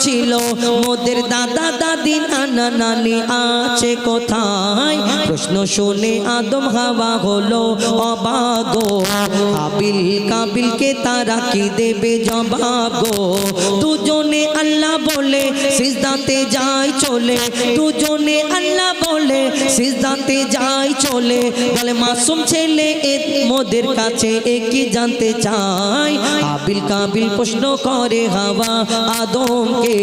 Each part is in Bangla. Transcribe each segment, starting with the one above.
ছিল। মোদের দাদা, দাদি, নানা, নানি আছে কোথায়? প্রশ্ন শুনে আদম হাওয়া হলো অবাগো হাবিল কাবিলকে তারা কি দেবে জবাব? গো দুজনে আল্লাহ বলে, সিজদাতে যাই চলে। দুজনে আল্লাহ বলে, সিজদাতে যায় চলে। বলে, মাসুম ছেলে এ মোদের কাছে একই জানতে চাই হাবিল কাবিল প্রশ্ন করে হাওয়া আদমকে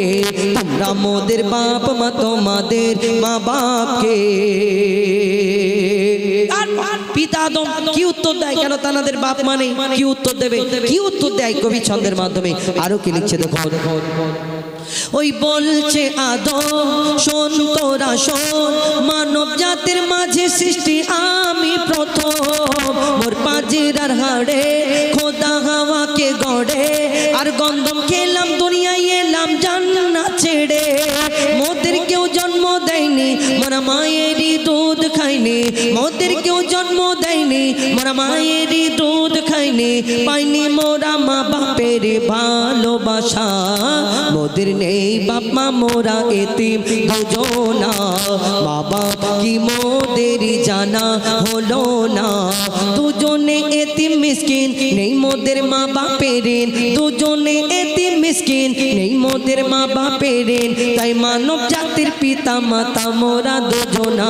তোমরা মোদের বাপ মা, তোমাদের মা বাপকে। কি উত্তর দেয় কেন বাপ মানে কি উত্তর দেবে? কি উত্তর দেয় ছন্দের মাধ্যমে? আরও কি লিখছে দেখো। ওই বলছে আদম, শোন তোরা শোন, মানব জাতির মাঝে সৃষ্টি আমি প্রথম। মোর পাজির আর হাড়ে খোদা হাওয়াকে গড়ে, আর গন্ধম খেলাম ছেড়ে। মোদের কেউ জন্ম দেয়নি, মোরা মায়েরই দুধ খাইনি মোদের কেউ জন্ম দেয়নি, মোরা মায়েরই দুধ খাইনি পাইনি মোরা মা বাপের ভালোবাসা মোদের নেই বাপ মা, মোরা এতিম দুজনা বাবা কি মোদেরই জানা হলো না দুজনে এতিম মিসকিন, নেই মোদের মা বাপের। দুজনে এতিম মিসকিন, নেই মোদের মা বাপের। তাই মানব জাতির পিতা মাতা মোরা দুজনা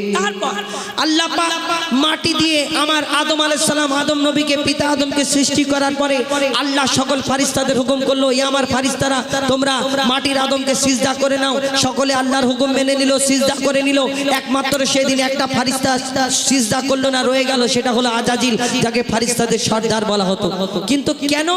তারপর আল্লাহ মাটি দিয়ে আমার আদম সালাম আদম নবীকে পিতা আদমকে সৃষ্টি করার পরে আল্লাহ সকল ফারিস্তাদের হুকুম করল এই আমার ফারিস্তারা তোমরা মাটির আদমকে সিজদা করে নাও। সকলে আল্লাহর হুকুম মেনে নিল সিজদা করে নিল। একমাত্র সেদিন একটা ফারিস্তা সিজদা করল না রয়ে গেল সেটা হলো আজাজিল যাকে ফারিস্তাদের সর্দার বলা হতো। কিন্তু কেন?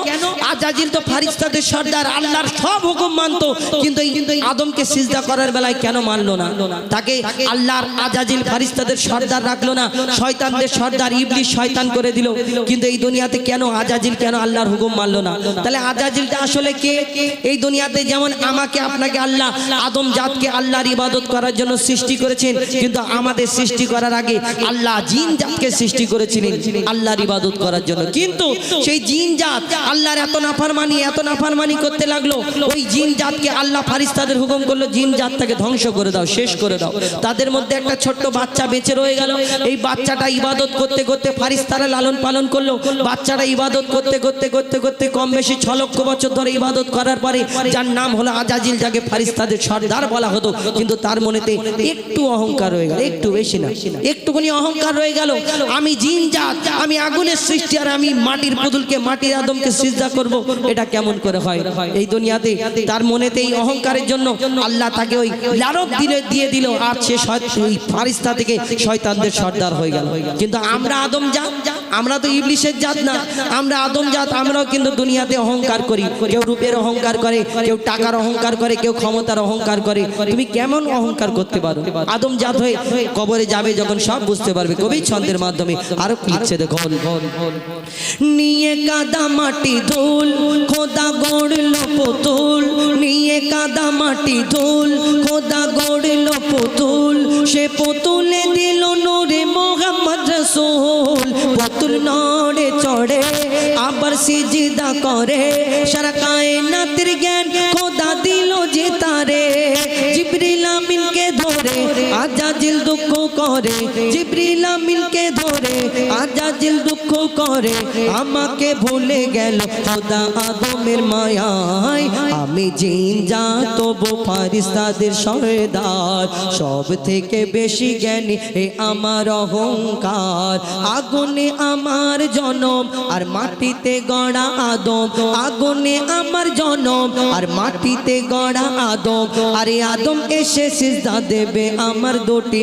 আজাজিল তো ফারিস্তাদের সর্দার আল্লাহর সব হুকুম মানতো কিন্তু এই আদমকে সিজদা করার বেলায় কেন মানলো না? তাকে আল্লাহর আজাজিল ফারিস্তাদের সর্দার রাখল না। শয়তানদের সর্দার ইবলিশ শয়তান করে দিল। কিন্তু এই দুনিয়াতে কেন আজাজিল, কেন আল্লাহর হুকুম মানলো না? তাহলে আজাজিলটা আসলে কে? এই দুনিয়াতে যেমন আমাকে, আপনাকে আল্লাহ, আদম জাতকে আল্লাহর ইবাদত করার জন্য সৃষ্টি করেছেন, কিন্তু আমাদের সৃষ্টি করার আগে আল্লাহ জিন জাতকে সৃষ্টি করেছিলেন আল্লাহর ইবাদত করার জন্য। কিন্তু সেই জিন জাত আল্লাহর এত নাফরমানি এত নাফরমানি করতে লাগল, ওই জিন জাতকে আল্লাহ ফারিস্তাদের হুকুম করল, জিন জাতটাকে ধ্বংস করে দাও, শেষ করে দাও। তাদের মধ্যে একটা ছোট্ট বাচ্চা বেঁচে রয়ে গেল। এই বাচ্চাটা ইবাদত করতে করতে ফারিস্তারা লালন পালন করল। বাচ্চাটা ইবাদত করতে করতে করতে করতে কম বেশি ছ লক্ষ বছর ধরে ইবাদত করার পরে যার নাম হলো আজাজিল, যাকে ফারিস্তাদের সর্দার বলা হতো, কিন্তু তার মনেতে একটু অহংকার রয়ে গেল, একটু বেশি না, একটুখানি অহংকার রয়ে গেল। আমি জিন জাত, আমি আগুনের সৃষ্টি, আর আমি মাটির পুতুলকে, মাটির আদমকে সিজদা করব, এটা কেমন করে হয়? এই দুনিয়াতে তার মনেতে এই অহংকারের জন্য আল্লাহ তাকে ওই লারব দিলে, দিয়ে দিল, আর সে ওই ফারিস্তা থেকে শয়তানদের সর্দার হয়ে গেল। কিন্তু আমরা আদম জাত, আমরা তো ইবলিশের জাত না। আমরা আদম জাত, আমরাও কিন্তু দুনিয়াতে অহংকার করি। কেউ রূপের অহংকার করে, কেউ টাকার অহংকার করে, কেউ ক্ষমতার অহংকার করে। তুমি কেমন অহংকার করতে পারো? আদম জাত হয়ে কবরে যাবে যখন সব বুঝতে পারবে কবি ছন্দের মাধ্যমে। আরও লিখছে দেখো। নিয়ে কাদা মাটি ধুল, খোদা গড়ল পুতুল। নিয়ে কাদা মাটি ধুল, খোদা গড়ল পুতুল, সে পুতুলে দিল নোরে মোহাম্মদ রসুল। পুতুল নড়ে চড়ে, আবার সিজিদা করে। সারা কায়নাতের জ্ঞান খোদা দিল যে তারে। জিবরিল আমিনকে ধরে আজা আজাজিল দুঃখ করে, জিব্রিল আমিনকে ধরে, আজাজিল দুঃখ করে, আমাকে ভুলে গেল খোদা আদমের মায়ায়। আমি জিন যা, তবু ফারিস্তাদের সরদার সব থেকে বেশি জ্ঞানী এ আমার অহংকার। আগুনে আমার জনম আর মাটিতে গড়া আদম, আগুনে আমার জনম আর মাটিতে গড়া আদম। আরে আদম এসে সিজদা দেবে আমার দুটি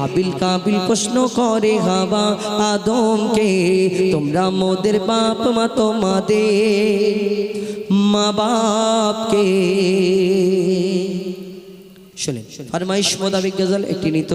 আবিল কাবিল প্রশ্ন করে হাবা আদমকে, তোমরা মোদের বাপ, মা তোমাদের মা বাপকে শোনেন, ফরমাইশ মোদাবিক গজল একটি নিত্য